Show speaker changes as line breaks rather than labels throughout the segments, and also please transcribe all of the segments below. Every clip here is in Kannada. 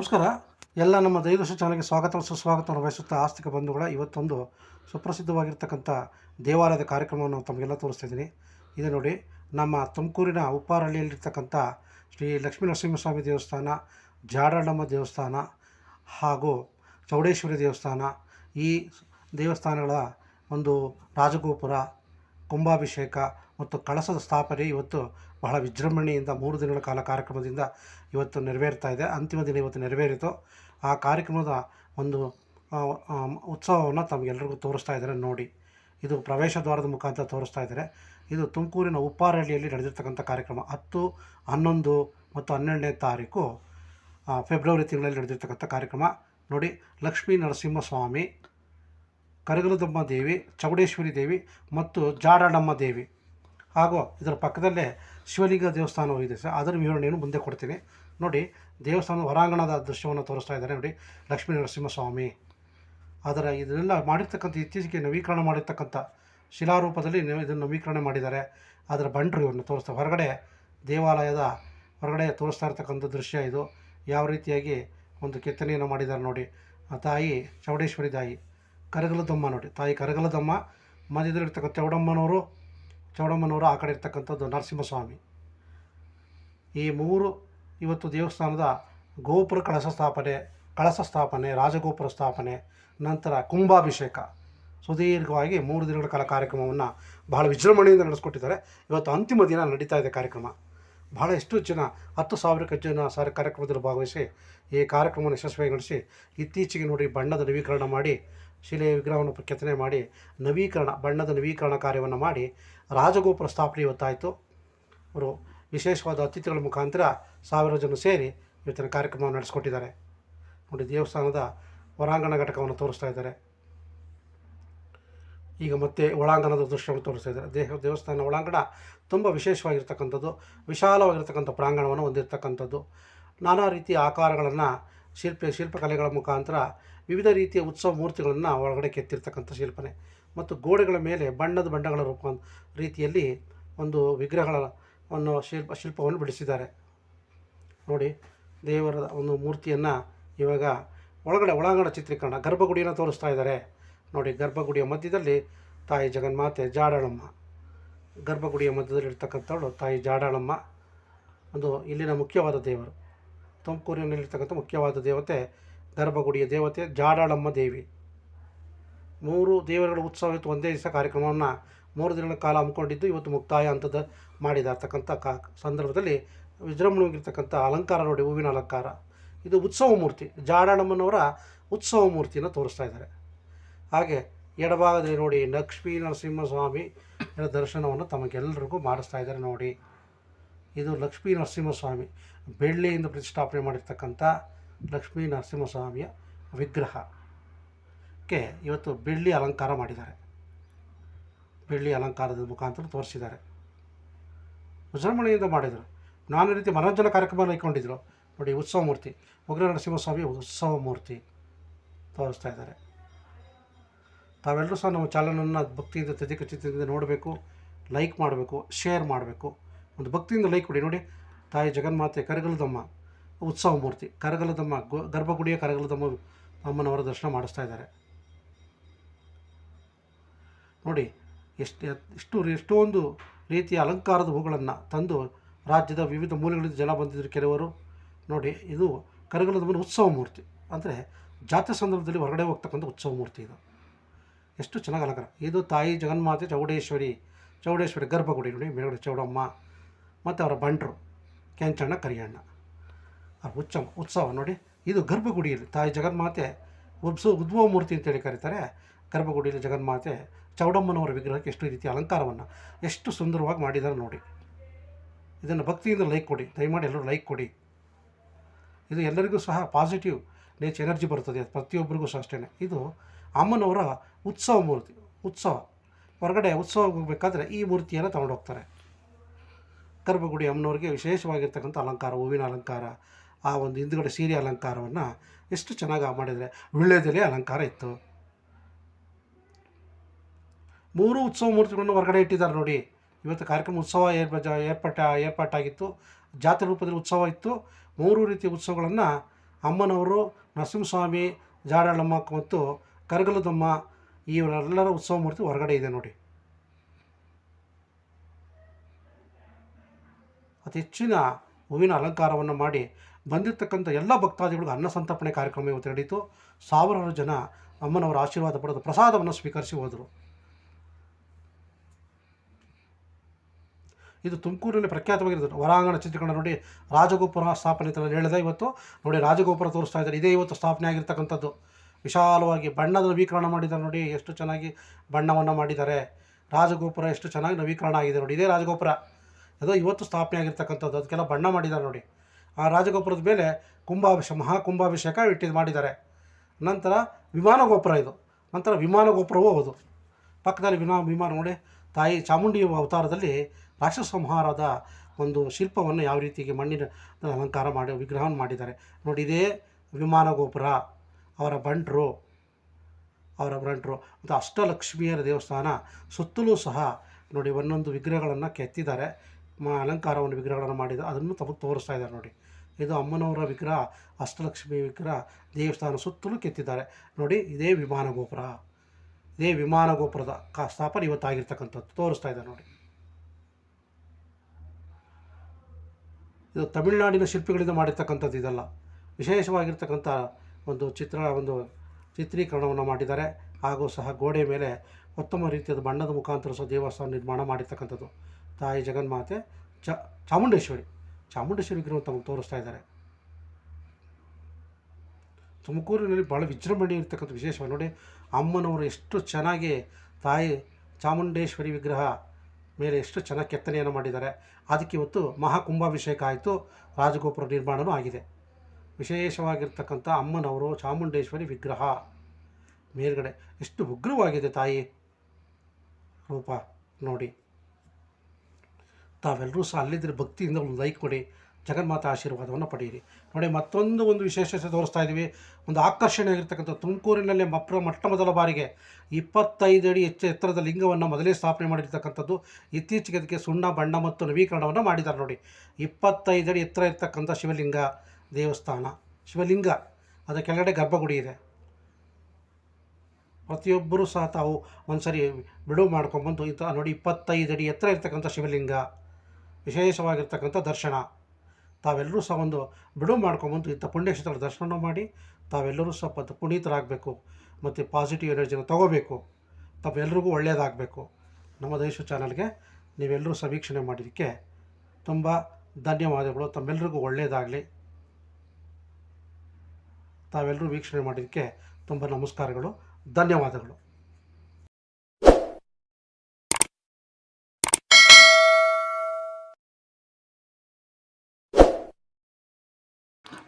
ನಮಸ್ಕಾರ. ಎಲ್ಲ ನಮ್ಮ ದೈವದರ್ಶ ಚಾನಲ್ಗೆ ಸ್ವಾಗತ ಸುಸ್ವಾಗತ ಸುಸ್ವಾಗತವನ್ನು ಬಯಸುತ್ತಾ ಆಸ್ತಿಕ ಬಂಧುಗಳ ಇವತ್ತೊಂದು ಸುಪ್ರಸಿದ್ಧವಾಗಿರ್ತಕ್ಕಂಥ ದೇವಾಲಯದ ಕಾರ್ಯಕ್ರಮವನ್ನು ತಮಗೆಲ್ಲ ತೋರಿಸ್ತಾ ಇದ್ದೀನಿ. ಇದೆ ನೋಡಿ, ನಮ್ಮ ತುಮಕೂರಿನ ಉಪ್ಪಾರಹಳ್ಳಿಯಲ್ಲಿರ್ತಕ್ಕಂಥ ಶ್ರೀ ಲಕ್ಷ್ಮೀ ನರಸಿಂಹಸ್ವಾಮಿ ದೇವಸ್ಥಾನ ಜಾಡಣ್ಣಮ್ಮ ದೇವಸ್ಥಾನ ಹಾಗೂ ಚೌಡೇಶ್ವರಿ ದೇವಸ್ಥಾನ. ಈ ದೇವಸ್ಥಾನಗಳ ಒಂದು ರಾಜಗೋಪುರ, ಕುಂಭಾಭಿಷೇಕ ಮತ್ತು ಕಳಸದ ಸ್ಥಾಪನೆ ಇವತ್ತು ಬಹಳ ವಿಜೃಂಭಣೆಯಿಂದ ಮೂರು ದಿನಗಳ ಕಾಲ ಕಾರ್ಯಕ್ರಮದಿಂದ ಇವತ್ತು ನೆರವೇರ್ತಾ ಇದೆ. ಅಂತಿಮ ದಿನ ಇವತ್ತು ನೆರವೇರಿತು. ಆ ಕಾರ್ಯಕ್ರಮದ ಒಂದು ಉತ್ಸವವನ್ನು ತಮಗೆಲ್ಲರಿಗೂ ತೋರಿಸ್ತಾ ಇದ್ದಾರೆ ನೋಡಿ. ಇದು ಪ್ರವೇಶ ದ್ವಾರದ ಮುಖಾಂತರ ತೋರಿಸ್ತಾ ಇದ್ದಾರೆ. ಇದು ತುಮಕೂರಿನ ಉಪ್ಪಾರಹಳ್ಳಿಯಲ್ಲಿ ನಡೆದಿರ್ತಕ್ಕಂಥ ಕಾರ್ಯಕ್ರಮ. ಹತ್ತು, ಹನ್ನೊಂದು ಮತ್ತು ಹನ್ನೆರಡನೇ ತಾರೀಕು ಫೆಬ್ರವರಿ ತಿಂಗಳಲ್ಲಿ ನಡೆದಿರ್ತಕ್ಕಂಥ ಕಾರ್ಯಕ್ರಮ. ನೋಡಿ, ಲಕ್ಷ್ಮೀ ನರಸಿಂಹಸ್ವಾಮಿ, ಕರಗಲದಮ್ಮ ದೇವಿ, ಚೌಡೇಶ್ವರಿ ದೇವಿ ಮತ್ತು ಜಾಡಾಡಮ್ಮ ದೇವಿ. ಹಾಗೂ ಇದರ ಪಕ್ಕದಲ್ಲೇ ಶಿವಲಿಂಗ ದೇವಸ್ಥಾನವೂ ಇದೆ ಸರ್. ಅದರ ವಿವರಣೆಯನ್ನು ಮುಂದೆ ಕೊಡ್ತೀನಿ. ನೋಡಿ, ದೇವಸ್ಥಾನದ ಹೊರಾಂಗಣದ ದೃಶ್ಯವನ್ನು ತೋರಿಸ್ತಾ ಇದ್ದಾರೆ. ನೋಡಿ, ಲಕ್ಷ್ಮೀ ನರಸಿಂಹಸ್ವಾಮಿ. ಅದರ ಇದನ್ನೆಲ್ಲ ಮಾಡಿರ್ತಕ್ಕಂಥ ಇತ್ತೀಚೆಗೆ ನವೀಕರಣ ಮಾಡಿರ್ತಕ್ಕಂಥ ಶಿಲಾರೂಪದಲ್ಲಿ ಇದನ್ನು ನವೀಕರಣ ಮಾಡಿದ್ದಾರೆ. ಅದರ ಬಂಡರು ಇವನ್ನು ತೋರಿಸ್ತಾ ಹೊರಗಡೆ ದೇವಾಲಯದ ಹೊರಗಡೆ ತೋರಿಸ್ತಾ ಇರ್ತಕ್ಕಂಥ ದೃಶ್ಯ ಇದು. ಯಾವ ರೀತಿಯಾಗಿ ಒಂದು ಕೆತ್ತನೆಯನ್ನು ಮಾಡಿದ್ದಾರೆ ನೋಡಿ. ತಾಯಿ ಚೌಡೇಶ್ವರಿ ತಾಯಿ. ಕರಗಲದಮ್ಮ ನೋಡಿ. ತಾಯಿ ಕರಗಲದಮ್ಮ. ಮಧ್ಯದಲ್ಲಿರ್ತಕ್ಕಂಥ ಚೌಡಮ್ಮನವರು ಚೌಡಮ್ಮನವರು ಆ ಕಡೆ ಇರ್ತಕ್ಕಂಥದ್ದು ನರಸಿಂಹಸ್ವಾಮಿ. ಈ ಮೂರು ಇವತ್ತು ದೇವಸ್ಥಾನದ ಗೋಪುರ ಕಳಸ ಸ್ಥಾಪನೆ ಕಳಸ ಸ್ಥಾಪನೆ, ರಾಜಗೋಪುರ ಸ್ಥಾಪನೆ, ನಂತರ ಕುಂಭಾಭಿಷೇಕ. ಸುದೀರ್ಘವಾಗಿ ಮೂರು ದಿನಗಳ ಕಾಲ ಕಾರ್ಯಕ್ರಮವನ್ನು ಬಹಳ ವಿಜೃಂಭಣೆಯಿಂದ ನಡೆಸ್ಕೊಟ್ಟಿದ್ದಾರೆ. ಇವತ್ತು ಅಂತಿಮ ದಿನ ನಡೀತಾ ಇದೆ ಕಾರ್ಯಕ್ರಮ. ಬಹಳ ಎಷ್ಟು ಜನ, ಹತ್ತು ಸಾವಿರಕ್ಕೆ ಜನ ಸರ್ ಕಾರ್ಯಕ್ರಮದಲ್ಲಿ ಭಾಗವಹಿಸಿ ಈ ಕಾರ್ಯಕ್ರಮವನ್ನು ಯಶಸ್ವಿಯಾಗಿ ನಡೆಸಿ ಇತ್ತೀಚೆಗೆ ನೋಡಿ ಬಣ್ಣದ ನವೀಕರಣ ಮಾಡಿ ಶಿಲೆಯ ವಿಗ್ರಹವನ್ನು ಕೆತ್ತನೆ ಮಾಡಿ, ನವೀಕರಣ, ಬಣ್ಣದ ನವೀಕರಣ ಕಾರ್ಯವನ್ನು ಮಾಡಿ ರಾಜಗೋಪುರ ಸ್ಥಾಪನೆ ಇವತ್ತಾಯಿತು. ಅವರು ವಿಶೇಷವಾದ ಅತಿಥಿಗಳ ಮುಖಾಂತರ ಸಾವಿರ ಜನ ಸೇರಿ ಇವತ್ತಿನ ಕಾರ್ಯಕ್ರಮವನ್ನು ನಡೆಸ್ಕೊಟ್ಟಿದ್ದಾರೆ. ನೋಡಿ ದೇವಸ್ಥಾನದ ಹೊರಾಂಗಣ ಘಟಕವನ್ನು ತೋರಿಸ್ತಾ ಇದ್ದಾರೆ. ಈಗ ಮತ್ತೆ ಒಳಾಂಗಣದ ದೃಶ್ಯವನ್ನು ತೋರಿಸ್ತಾ ಇದ್ದಾರೆ. ದೇಹ ದೇವಸ್ಥಾನ ಒಳಾಂಗಣ ತುಂಬ ವಿಶೇಷವಾಗಿರ್ತಕ್ಕಂಥದ್ದು. ವಿಶಾಲವಾಗಿರ್ತಕ್ಕಂಥ ಪ್ರಾಂಗಣವನ್ನು ಹೊಂದಿರತಕ್ಕಂಥದ್ದು. ನಾನಾ ರೀತಿಯ ಆಕಾರಗಳನ್ನು, ಶಿಲ್ಪ, ಶಿಲ್ಪಕಲೆಗಳ ಮುಖಾಂತರ ವಿವಿಧ ರೀತಿಯ ಉತ್ಸವ ಮೂರ್ತಿಗಳನ್ನು ಒಳಗಡೆ ಕೆತ್ತಿರ್ತಕ್ಕಂಥ ಶಿಲ್ಪನೆ. ಮತ್ತು ಗೋಡೆಗಳ ಮೇಲೆ ಬಣ್ಣದ ಬಣ್ಣಗಳ ರೂಪ, ರೀತಿಯಲ್ಲಿ ಒಂದು ವಿಗ್ರಹಗಳನ್ನು, ಶಿಲ್ಪ, ಶಿಲ್ಪವನ್ನು ಬಿಡಿಸಿದ್ದಾರೆ. ನೋಡಿ, ದೇವರ ಒಂದು ಮೂರ್ತಿಯನ್ನು ಇವಾಗ ಒಳಗಡೆ ಒಳಾಂಗಣ ಚಿತ್ರೀಕರಣ, ಗರ್ಭಗುಡಿಯನ್ನು ತೋರಿಸ್ತಾ ಇದ್ದಾರೆ. ನೋಡಿ, ಗರ್ಭಗುಡಿಯ ಮಧ್ಯದಲ್ಲಿ ತಾಯಿ ಜಗನ್ಮಾತೆ ಜಾಡಾಳಮ್ಮ. ಗರ್ಭಗುಡಿಯ ಮಧ್ಯದಲ್ಲಿ ಇರ್ತಕ್ಕಂಥವಳು ತಾಯಿ ಜಾಡಾಳಮ್ಮ. ಒಂದು ಇಲ್ಲಿನ ಮುಖ್ಯವಾದ ದೇವರು. ತುಮಕೂರಿನಲ್ಲಿರ್ತಕ್ಕಂಥ ಮುಖ್ಯವಾದ ದೇವತೆ ಗರ್ಭಗುಡಿಯ ದೇವತೆ ಜಾಡಾಳಮ್ಮ ದೇವಿ. ಮೂರು ದೇವರುಗಳ ಉತ್ಸವ ಇತ್ತು ಒಂದೇ ದಿವಸ ಕಾರ್ಯಕ್ರಮವನ್ನು ಮೂರು ದಿನಗಳ ಕಾಲ ಹಮ್ಮಿಕೊಂಡಿದ್ದು ಇವತ್ತು ಮುಕ್ತಾಯ ಹಂತದ ಮಾಡಿದಾರ್ತಕ್ಕಂಥ ಕಾ ಸಂದರ್ಭದಲ್ಲಿ ವಿಜೃಂಭಣೆಗಿರ್ತಕ್ಕಂಥ ಅಲಂಕಾರ ನೋಡಿ, ಹೂವಿನ ಅಲಂಕಾರ. ಇದು ಉತ್ಸವ ಮೂರ್ತಿ. ಜಾಡಾಳಮ್ಮನವರ ಉತ್ಸವ ಮೂರ್ತಿಯನ್ನು ತೋರಿಸ್ತಾ ಇದ್ದಾರೆ. ಹಾಗೆ ಎಡಭಾಗದಲ್ಲಿ ನೋಡಿ ಲಕ್ಷ್ಮೀ ನರಸಿಂಹಸ್ವಾಮಿ ದರ್ಶನವನ್ನು ತಮಗೆಲ್ಲರಿಗೂ ಮಾಡಿಸ್ತಾ ಇದ್ದಾರೆ ನೋಡಿ. ಇದು ಲಕ್ಷ್ಮೀ ನರಸಿಂಹಸ್ವಾಮಿ ಬೆಳ್ಳಿಯಿಂದ ಪ್ರತಿಷ್ಠಾಪನೆ ಮಾಡಿರ್ತಕ್ಕಂಥ ಲಕ್ಷ್ಮೀ ನರಸಿಂಹಸ್ವಾಮಿಯ ವಿಗ್ರಹಕ್ಕೆ ಇವತ್ತು ಬೆಳ್ಳಿ ಅಲಂಕಾರ ಮಾಡಿದ್ದಾರೆ. ಬೆಳ್ಳಿ ಅಲಂಕಾರದ ಮುಖಾಂತರ ತೋರಿಸಿದ್ದಾರೆ. ವಿಜೃಂಭಣೆಯಿಂದ ಮಾಡಿದರು. ನಾನಾ ರೀತಿ ಮನೋರಂಜನಾ ಕಾರ್ಯಕ್ರಮ ಇಟ್ಕೊಂಡಿದ್ರು. ನೋಡಿ, ಉತ್ಸವ ಮೂರ್ತಿ, ಉಗ್ರ ನರಸಿಂಹಸ್ವಾಮಿ ಉತ್ಸವ ಮೂರ್ತಿ ತೋರಿಸ್ತಾ ಇದ್ದಾರೆ. ತಾವೆಲ್ಲರೂ ಸಹ ನಮ್ಮ ಚಾನಲನ್ನು ಭಕ್ತಿಯಿಂದ ತದಿಕ ಚಿತ್ರದಿಂದ ನೋಡಬೇಕು, ಲೈಕ್ ಮಾಡಬೇಕು, ಶೇರ್ ಮಾಡಬೇಕು. ಒಂದು ಭಕ್ತಿಯಿಂದ ಲೈಕ್ ಕೊಡಿ. ನೋಡಿ, ತಾಯಿ ಜಗನ್ಮಾತೆ ಕರಗಲದಮ್ಮ, ಉತ್ಸವ ಮೂರ್ತಿ, ಕರಗಲದಮ್ಮ ಗರ್ಭಗುಡಿಯ ಕರಗಲದಮ್ಮ ಅಮ್ಮನವರ ದರ್ಶನ ಮಾಡಿಸ್ತಾ ಇದ್ದಾರೆ. ನೋಡಿ, ಎಷ್ಟು ಎಷ್ಟು, ಎಷ್ಟೊಂದು ರೀತಿಯ ಅಲಂಕಾರದ ಹೂಗಳನ್ನು ತಂದು ರಾಜ್ಯದ ವಿವಿಧ ಮೂಲೆಗಳಿಂದ ಜನ ಬಂದಿದ್ದರು ಕೆಲವರು. ನೋಡಿ, ಇದು ಕರಗಲದಮ್ಮನ ಉತ್ಸವ ಮೂರ್ತಿ. ಅಂದರೆ ಜಾತ್ರೆ ಸಂದರ್ಭದಲ್ಲಿ ಹೊರಗಡೆ ಹೋಗ್ತಕ್ಕಂಥ ಉತ್ಸವ ಮೂರ್ತಿ ಇದು. ಎಷ್ಟು ಚೆನ್ನಾಗಿ ಅಲಂಕಾರ. ಇದು ತಾಯಿ ಜಗನ್ಮಾತೆ ಚೌಡೇಶ್ವರಿ ಚೌಡೇಶ್ವರಿ ಗರ್ಭಗುಡಿ ನೋಡಿ, ಮೇಲ್ಗಡೆ ಚೌಡಮ್ಮ ಮತ್ತು ಅವರ ಬಂಟರು, ಕೆಂಚಣ್ಣ, ಕರಿಯಣ್ಣ. ಅವ್ರ ಉಚ್ಚ, ಉತ್ಸವ ನೋಡಿ, ಇದು ಗರ್ಭಗುಡಿಯಲ್ಲಿ ತಾಯಿ ಜಗನ್ಮಾತೆ ಉಬ್ಸು, ಉದ್ಭವ ಮೂರ್ತಿ ಅಂತೇಳಿ ಕರೀತಾರೆ. ಗರ್ಭಗುಡಿಯಲ್ಲಿ ಜಗನ್ಮಾತೆ ಚೌಡಮ್ಮನವರ ವಿಗ್ರಹಕ್ಕೆ ಎಷ್ಟು ರೀತಿಯ ಅಲಂಕಾರವನ್ನು ಎಷ್ಟು ಸುಂದರವಾಗಿ ಮಾಡಿದ್ದಾರೆ ನೋಡಿ. ಇದನ್ನು ಭಕ್ತಿಯಿಂದ ಲೈಕ್ ಕೊಡಿ, ದಯಮಾಡಿ ಎಲ್ಲರೂ ಲೈಕ್ ಕೊಡಿ. ಇದು ಎಲ್ಲರಿಗೂ ಸಹ ಪಾಸಿಟಿವ್ ನೇಚರ್ ಎನರ್ಜಿ ಬರ್ತದೆ ಪ್ರತಿಯೊಬ್ಬರಿಗೂ ಸಹ ಅಷ್ಟೇ ಇದು ಅಮ್ಮನವರ ಉತ್ಸವ ಮೂರ್ತಿ, ಉತ್ಸವ. ಹೊರಗಡೆ ಉತ್ಸವ ಹೋಗಬೇಕಾದ್ರೆ ಈ ಮೂರ್ತಿಯನ್ನು ತಗೊಂಡು ಹೋಗ್ತಾರೆ. ಗರ್ಭಗುಡಿ ಅಮ್ಮನವ್ರಿಗೆ ವಿಶೇಷವಾಗಿರ್ತಕ್ಕಂಥ ಅಲಂಕಾರ, ಹೂವಿನ ಅಲಂಕಾರ, ಆ ಒಂದು ಹಿಂದುಗಡೆ ಸೀರೆ ಅಲಂಕಾರವನ್ನು ಎಷ್ಟು ಚೆನ್ನಾಗಿ ಮಾಡಿದರೆ. ವಿಳ್ಳೆದೆಲೆ ಅಲಂಕಾರ ಇತ್ತು. ಮೂರು ಉತ್ಸವ ಮೂರ್ತಿಗಳನ್ನು ಹೊರಗಡೆ ಇಟ್ಟಿದ್ದಾರೆ ನೋಡಿ. ಇವತ್ತು ಕಾರ್ಯಕ್ರಮ ಉತ್ಸವ ಏರ್ಪ ಏರ್ಪಟ್ಟ ಏರ್ಪಾಟಾಗಿತ್ತು ಜಾತ್ರೆ ರೂಪದಲ್ಲಿ ಉತ್ಸವ ಇತ್ತು. ಮೂರು ರೀತಿಯ ಉತ್ಸವಗಳನ್ನು ಅಮ್ಮನವರು ನರಸಿಂಹಸ್ವಾಮಿ ಜಾಡಳಮ್ಮ ಮತ್ತು ಕರಗಲದಮ್ಮ ಇವರೆಲ್ಲರ ಉತ್ಸವ ಮೂರ್ತಿ ಹೊರಗಡೆ ಇದೆ ನೋಡಿ. ಅತಿ ಹೆಚ್ಚಿನ ಹೂವಿನ ಅಲಂಕಾರವನ್ನು ಮಾಡಿ ಬಂದಿರತಕ್ಕಂಥ ಎಲ್ಲ ಭಕ್ತಾದಿಗಳಿಗೂ ಅನ್ನ ಸಂತರ್ಪಣೆ ಕಾರ್ಯಕ್ರಮ ಇವತ್ತು ನಡೆಯಿತು ಸಾವಿರಾರು ಜನ ಅಮ್ಮನವರ ಆಶೀರ್ವಾದ ಪಡೆದು ಪ್ರಸಾದವನ್ನು ಸ್ವೀಕರಿಸಿ ಹೋದರು. ಇದು ತುಮಕೂರಿನಲ್ಲಿ ಪ್ರಖ್ಯಾತವಾಗಿರೋದು ಹೊರಾಂಗಣ ಚಿತ್ರೀಕರಣ ನೋಡಿ ರಾಜಗೋಪುರ ಸ್ಥಾಪನೆ ಅಂತ ಹೇಳಿದೆ ಇವತ್ತು. ನೋಡಿ ರಾಜಗೋಪುರ ತೋರಿಸ್ತಾ ಇದ್ದಾರೆ. ಇದೇ ಇವತ್ತು ಸ್ಥಾಪನೆ ಆಗಿರ್ತಕ್ಕಂಥದ್ದು ವಿಶಾಲವಾಗಿ ಬಣ್ಣದ ನವೀಕರಣ ಮಾಡಿದ್ದಾರೆ ನೋಡಿ, ಎಷ್ಟು ಚೆನ್ನಾಗಿ ಬಣ್ಣವನ್ನು ಮಾಡಿದ್ದಾರೆ. ರಾಜಗೋಪುರ ಎಷ್ಟು ಚೆನ್ನಾಗಿ ನವೀಕರಣ ಆಗಿದೆ ನೋಡಿ, ಇದೇ ರಾಜಗೋಪುರ. ಅದು ಇವತ್ತು ಸ್ಥಾಪನೆ ಆಗಿರ್ತಕ್ಕಂಥದ್ದು, ಅದಕ್ಕೆಲ್ಲ ಬಣ್ಣ ಮಾಡಿದ್ದಾರೆ ನೋಡಿ. ಆ ರಾಜಗೋಪುರದ ಮೇಲೆ ಕುಂಭಾಭಿಷೇಕ ಮಹಾಕುಂಭಾಭಿಷೇಕ ಇಟ್ಟಿದ್ದು ಮಾಡಿದ್ದಾರೆ. ನಂತರ ವಿಮಾನ ಗೋಪುರ ಇದು. ನಂತರ ವಿಮಾನ ಗೋಪುರವೂ ಹೌದು. ಪಕ್ಕದಲ್ಲಿ ವಿಮಾ ವಿಮಾನ ನೋಡಿ, ತಾಯಿ ಚಾಮುಂಡಿ ಅವತಾರದಲ್ಲಿ ರಾಕ್ಷಸ ಸಂಹಾರದ ಒಂದು ಶಿಲ್ಪವನ್ನು ಯಾವ ರೀತಿಗೆ ಮಣ್ಣಿನ ಅಲಂಕಾರ ಮಾಡಿ, ವಿಗ್ರಹವನ್ನು ಮಾಡಿದ್ದಾರೆ. ನೋಡಿ, ಇದೇ ವಿಮಾನ ಗೋಪುರ. ಅವರ ಬಂಟರು ಅವರ ಬಂಟರು. ಮತ್ತು ಅಷ್ಟಲಕ್ಷ್ಮಿಯರ ದೇವಸ್ಥಾನ, ಸುತ್ತಲೂ ಸಹ ನೋಡಿ ಒಂದೊಂದು ವಿಗ್ರಹಗಳನ್ನು ಕೆತ್ತಿದ್ದಾರೆ. ಮ ಅಲಂಕಾರವನ್ನು ವಿಗ್ರಹಗಳನ್ನು ಮಾಡಿದ ಅದನ್ನು ತಮಗೆ ತೋರಿಸ್ತಾ ಇದ್ದಾರೆ ನೋಡಿ. ಇದು ಅಮ್ಮನವರ ವಿಗ್ರಹ, ಅಷ್ಟಲಕ್ಷ್ಮಿ ವಿಗ್ರಹ, ದೇವಸ್ಥಾನ ಸುತ್ತಲೂ ಕೆತ್ತಿದ್ದಾರೆ. ನೋಡಿ, ಇದೇ ವಿಮಾನ ಗೋಪುರ. ಇದೇ ವಿಮಾನ ಗೋಪುರದ ಕಾ ಸ್ಥಾಪನೆ ಇವತ್ತಾಗಿರ್ತಕ್ಕಂಥದ್ದು. ತೋರಿಸ್ತಾ ಇದೆ ನೋಡಿ. ಇದು ತಮಿಳುನಾಡಿನ ಶಿಲ್ಪಿಗಳಿಂದ ಮಾಡಿರ್ತಕ್ಕಂಥದ್ದು ಇದೆಲ್ಲ. ವಿಶೇಷವಾಗಿರ್ತಕ್ಕಂಥ ಒಂದು ಚಿತ್ರ, ಒಂದು ಚಿತ್ರೀಕರಣವನ್ನು ಮಾಡಿದ್ದಾರೆ. ಹಾಗೂ ಸಹ ಗೋಡೆ ಮೇಲೆ ಉತ್ತಮ ರೀತಿಯಾದ ಬಣ್ಣದ ಮುಖಾಂತರ ಸಹ ದೇವಸ್ಥಾನ ನಿರ್ಮಾಣ ಮಾಡಿರ್ತಕ್ಕಂಥದ್ದು. ತಾಯಿ ಜಗನ್ಮಾತೆ ಚಾಮುಂಡೇಶ್ವರಿ. ಚಾಮುಂಡೇಶ್ವರಿ ವಿಗ್ರಹವನ್ನು ತಮಗೆ ತೋರಿಸ್ತಾ ಇದ್ದಾರೆ. ತುಮಕೂರಿನಲ್ಲಿ ಭಾಳ ವಿಜೃಂಭಣೆ ಇರ್ತಕ್ಕಂಥ ವಿಶೇಷವಾಗಿ ನೋಡಿ, ಅಮ್ಮನವರು ಎಷ್ಟು ಚೆನ್ನಾಗಿ ತಾಯಿ ಚಾಮುಂಡೇಶ್ವರಿ ವಿಗ್ರಹ ಮೇಲೆ ಎಷ್ಟು ಚೆನ್ನಾಗಿ ಕೆತ್ತನೆಯನ್ನು ಮಾಡಿದ್ದಾರೆ. ಅದಕ್ಕೆ ಇವತ್ತು ಮಹಾಕುಂಭಾಭಿಷೇಕ ಆಯಿತು. ರಾಜಗೋಪುರ ನಿರ್ಮಾಣವೂ ಆಗಿದೆ. ವಿಶೇಷವಾಗಿರ್ತಕ್ಕಂಥ ಅಮ್ಮನವರು ಚಾಮುಂಡೇಶ್ವರಿ ವಿಗ್ರಹ ಮೇಲ್ಗಡೆ. ಎಷ್ಟು ಉಗ್ರವಾಗಿದೆ ತಾಯಿ? ರೂಪ, ನೋಡಿ. ತಾವೆಲ್ಲರೂ ಸಹ ಅಲ್ಲಿದ್ದರೆ ಭಕ್ತಿಯಿಂದ ಒಂದು ಲೈಕ್ ಕೊಡಿ, ಜಗನ್ಮಾತ ಆಶೀರ್ವಾದವನ್ನು ಪಡೆಯಿರಿ. ನೋಡಿ, ಮತ್ತೊಂದು ಒಂದು ವಿಶೇಷತೆ ತೋರಿಸ್ತಾ ಇದ್ದೀವಿ. ಒಂದು ಆಕರ್ಷಣೆ ಆಗಿರ್ತಕ್ಕಂಥ ತುಮಕೂರಿನಲ್ಲೇ ಮಪ್ರ ಮೊಟ್ಟ ಮೊದಲ ಬಾರಿಗೆ ಇಪ್ಪತ್ತೈದು ಅಡಿ ಹೆಚ್ಚು ಎತ್ತರದ ಲಿಂಗವನ್ನು ಮೊದಲೇ ಸ್ಥಾಪನೆ ಮಾಡಿರ್ತಕ್ಕಂಥದ್ದು. ಇತ್ತೀಚೆಗೆ ಅದಕ್ಕೆ ಸುಣ್ಣ, ಬಣ್ಣ ಮತ್ತು ನವೀಕರಣವನ್ನು ಮಾಡಿದ್ದಾರೆ ನೋಡಿ. ಇಪ್ಪತ್ತೈದು ಅಡಿ ಎತ್ತರ ಇರ್ತಕ್ಕಂಥ ಶಿವಲಿಂಗ. ದೇವಸ್ಥಾನ, ಶಿವಲಿಂಗ ಅದರ ಕೆಳಗಡೆ ಗರ್ಭಗುಡಿ ಇದೆ. ಪ್ರತಿಯೊಬ್ಬರೂ ಸಹ ತಾವು ಒಂದ್ಸರಿ ಬಿಡುವು ಮಾಡ್ಕೊಂಬಂದು ಇಂಥ ನೋಡಿ ಇಪ್ಪತ್ತೈದು ಅಡಿ ಎತ್ತರ ಇರ್ತಕ್ಕಂಥ ಶಿವಲಿಂಗ, ವಿಶೇಷವಾಗಿರ್ತಕ್ಕಂಥ ದರ್ಶನ. ತಾವೆಲ್ಲರೂ ಸಹ ಒಂದು ಬಿಡುವು ಮಾಡ್ಕೊಂಬಂದು ಇಂಥ ಪುಣ್ಯಕ್ಷೇತ್ರ ದರ್ಶನ ಮಾಡಿ ತಾವೆಲ್ಲರೂ ಸಹ ಪದ, ಪುನೀತರಾಗಬೇಕು ಮತ್ತು ಪಾಸಿಟಿವ್ ಎನರ್ಜಿನ ತಗೋಬೇಕು. ತಾವೆಲ್ಲರಿಗೂ ಒಳ್ಳೆಯದಾಗಬೇಕು ನಮ್ಮ ದೇಶ ಚಾನಲ್ಗೆ ನೀವೆಲ್ಲರೂ ಸಹ ವೀಕ್ಷಣೆ ಮಾಡಿದ್ದಕ್ಕೆ ತುಂಬ ಧನ್ಯವಾದಗಳು. ತಮ್ಮೆಲ್ಲರಿಗೂ ಒಳ್ಳೆಯದಾಗಲಿ ತಾವೆಲ್ಲರೂ ವೀಕ್ಷಣೆ ಮಾಡಿದ್ದಕ್ಕೆ ತುಂಬ ನಮಸ್ಕಾರಗಳು, ಧನ್ಯವಾದಗಳು.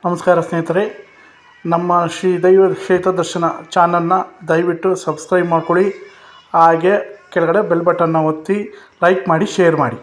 ನಮಸ್ಕಾರ ಸ್ನೇಹಿತರೆ, ನಮ್ಮ ಶ್ರೀ ದೈವ ಕ್ಷೇತ್ರ ದರ್ಶನ ಚಾನಲ್ನ ದಯವಿಟ್ಟು ಸಬ್ಸ್ಕ್ರೈಬ್ ಮಾಡ್ಕೊಳ್ಳಿ, ಹಾಗೆ ಕೆಳಗಡೆ ಬೆಲ್ ಬಟನ್ನ ಒತ್ತಿ ಲೈಕ್ ಮಾಡಿ, ಶೇರ್ ಮಾಡಿ.